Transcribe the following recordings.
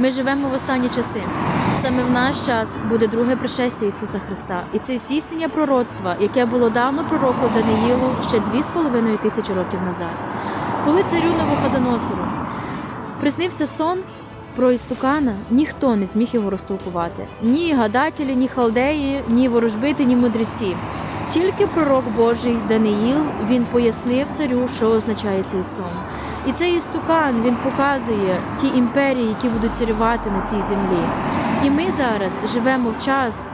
Ми живемо в останні часи. Саме в наш час буде друге пришестя Ісуса Христа, і це здійснення пророцтва, яке було давно пророку Даниїлу ще дві з половиною тисячі років назад. Коли царю Новоходоносору приснився сон про істукана, ніхто не зміг його розтолкувати. Ні гадателі, ні халдеї, ні ворожбити, ні мудреці. Тільки пророк Божий Даниїл він пояснив царю, що означає цей сон. І цей істукан він показує ті імперії, які будуть царювати на цій землі. І ми зараз живемо в час,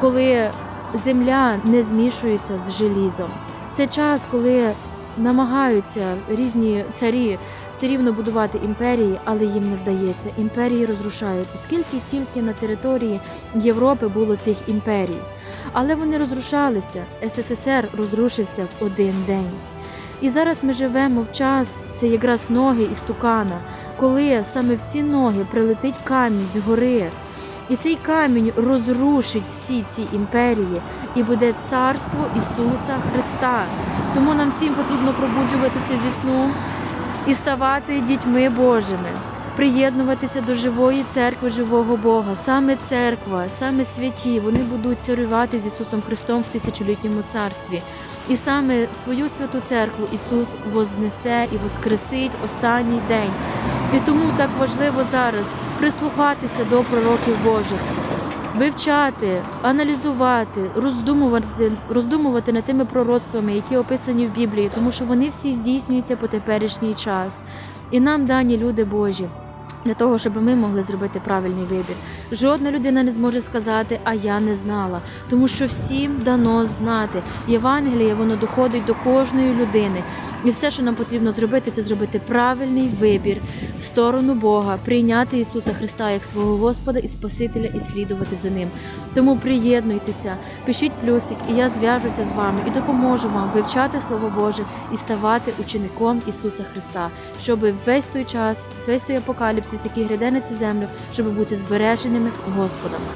коли земля не змішується з желізом. Це час, коли намагаються різні царі все рівно будувати імперії, але їм не вдається. Імперії розрушаються. Скільки тільки на території Європи було цих імперій, але вони розрушалися. СССР розрушився в один день. І зараз ми живемо в час, це якраз ноги і стукана, коли саме в ці ноги прилетить камінь з гори. І цей камінь розрушить всі ці імперії, і буде царство Ісуса Христа. Тому нам всім потрібно пробуджуватися зі сну і ставати дітьми Божими, приєднуватися до живої церкви, живого Бога. Саме церква, саме святі, вони будуть царювати з Ісусом Христом в тисячолітньому царстві. І саме свою святу церкву Ісус вознесе і воскресить останній день. І тому так важливо зараз прислухатися до пророків Божих, вивчати, аналізувати, роздумувати, роздумувати над тими пророцтвами, які описані в Біблії, тому що вони всі здійснюються по теперішній час. І нам дані люди Божі. Для того, щоб ми могли зробити правильний вибір. Жодна людина не зможе сказати, а я не знала, тому що всім дано знати. Євангеліє воно доходить до кожної людини. І все, що нам потрібно зробити, це зробити правильний вибір в сторону Бога, прийняти Ісуса Христа як свого Господа і Спасителя і слідувати за ним. Тому приєднуйтеся, пишіть плюсик, і я зв'яжуся з вами і допоможу вам вивчати Слово Боже і ставати учеником Ісуса Христа, щоб весь той час, весь той апокаліпсис, який гряде на цю землю, щоб бути збереженими Господом.